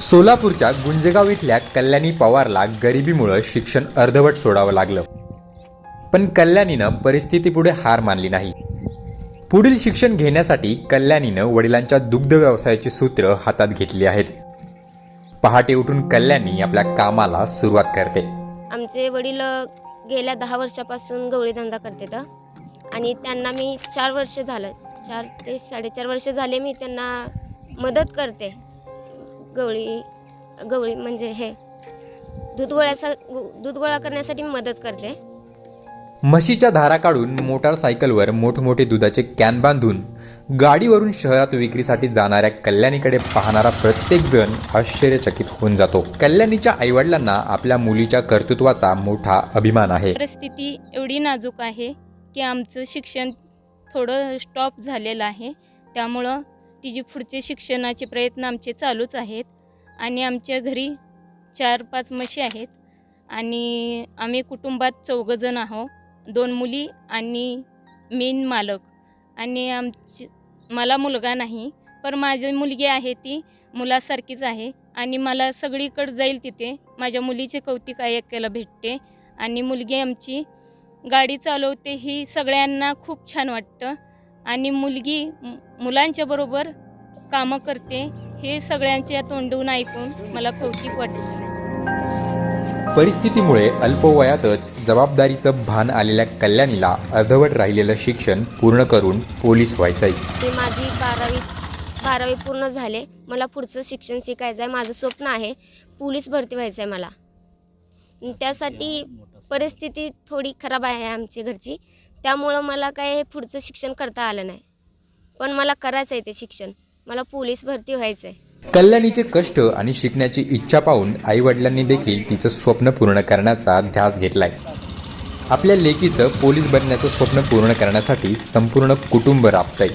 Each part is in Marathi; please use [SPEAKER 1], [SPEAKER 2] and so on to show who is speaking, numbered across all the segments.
[SPEAKER 1] सोलापूरच्या गुंजगाव इथल्या कल्याणी पवारला गरिबीमुळं शिक्षण अर्धवट सोडावं लागलं. पण कल्याणीनं परिस्थितीपुढे हार मानली नाही. पुढील शिक्षण घेण्यासाठी कल्याणीनं वडिलांच्या दुग्ध व्यवसायाची सूत्र हातात घेतली आहेत. पहाटे उठून कल्याणी आपल्या कामाला सुरुवात करते.
[SPEAKER 2] आमचे वडील गेल्या दहा वर्षापासून गवळी धंदा करतात आणि त्यांना मी चार वर्ष झालं चार ते साडेचार वर्ष झाले मी त्यांना मदत करते. गवळी गवळी म्हणजे हे दूध गोळ्याचा दूध गोळा करण्यासाठी मी मदत करते.
[SPEAKER 1] म्हशीच्या धारा काढून मोटारसायकलवर मोठमोठे दुधाचे कॅन बांधून गाडीवरून शहरात विक्रीसाठी जाणाऱ्या कल्याणीकडे पाहणारा प्रत्येक जण आश्चर्यचकित होऊन जातो. कल्याणीच्या आईवडिलांना आपल्या मुलीच्या कर्तृत्वाचा मोठा अभिमान आहे.
[SPEAKER 3] परिस्थिती एवढी नाजूक आहे की आमचं शिक्षण थोडं स्टॉप झालेलं आहे. त्यामुळं तिचे पुढचे शिक्षणाचे प्रयत्न आमचे चालूच आहेत. आणि आमच्या घरी चार पाच म्हशी आहेत. आणि आम्ही कुटुंबात चौघंजण आहो. दोन मुली आणि मेन मालक. आणि आमची मला मुलगा नाही पण माझी मुलगी आहे ती मुलासारखीच आहे. आणि मला सगळीकडे जाईल तिथे. माझ्या मुलीचे कौतिक ऐकायला भेटते. आणि मुलगी आमची गाडी चालवते ही सगळ्यांना खूप छान वाटतं. आणि मुलगी मुलांच्या बरोबर कामं करते हे सगळ्यांच्या तोंडून ऐकून मला कौतिक वाटतं.
[SPEAKER 1] परिस्थितीमुळे अल्पवयातच जबाबदारीचं भान आलेल्या कल्याणीला अर्धवट राहिलेलं शिक्षण पूर्ण करून पोलीस व्हायचंय.
[SPEAKER 2] मी माझी बारावी बारावी पूर्ण झाले. मला पुढचं शिक्षण शिकायचं आहे माझं स्वप्न आहे पोलीस भरती व्हायचं आहे मला. त्यासाठी परिस्थिती थोडी खराब आहे आमची घरची. त्यामुळं मला काय हे पुढचं शिक्षण करता आलं नाही. पण मला करायचं आहे ते शिक्षण. मला पोलीस भरती व्हायचं आहे
[SPEAKER 1] कल्याणीचे कष्ट आणि शिकण्याची इच्छा पाहून आईवडिलांनी देखील तिचं स्वप्न पूर्ण करण्याचा ध्यास घेतलाय. आपल्या लेकीचं पोलीस बनण्याचं स्वप्न पूर्ण करण्यासाठी संपूर्ण कुटुंब राबतंय.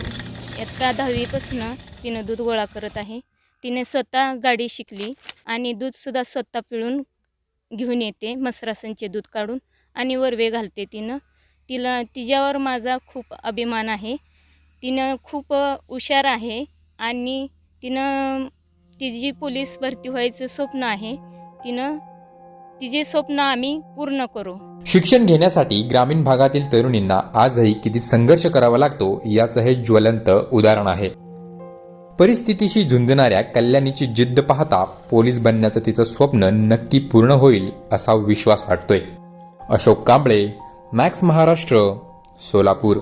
[SPEAKER 3] इयत्ता दहावीपासनं तिनं दूध गोळा करत आहे. तिने स्वतः गाडी शिकली आणि दूधसुद्धा स्वतः पिळून घेऊन येते मसरासांचे दूध काढून आणि वरवे घालते तिनं. तिला तिच्यावर माझा खूप अभिमान आहे. तिनं खूप हुशार आहे आणि तिनं तिची पोलीस भरती व्हायचं स्वप्न आहे. तिनं तिचे स्वप्न आम्ही पूर्ण करू.
[SPEAKER 1] शिक्षण घेण्यासाठी ग्रामीण भागातील तरुणींना आजही किती संघर्ष करावा लागतो याचं हे ज्वलंत उदाहरण आहे. परिस्थितीशी झुंजणाऱ्या कल्याणीची जिद्द पाहता पोलीस बनण्याचं तिचं स्वप्न नक्की पूर्ण होईल असा विश्वास वाटतोय. अशोक कांबळे मॅक्स महाराष्ट्र सोलापूर.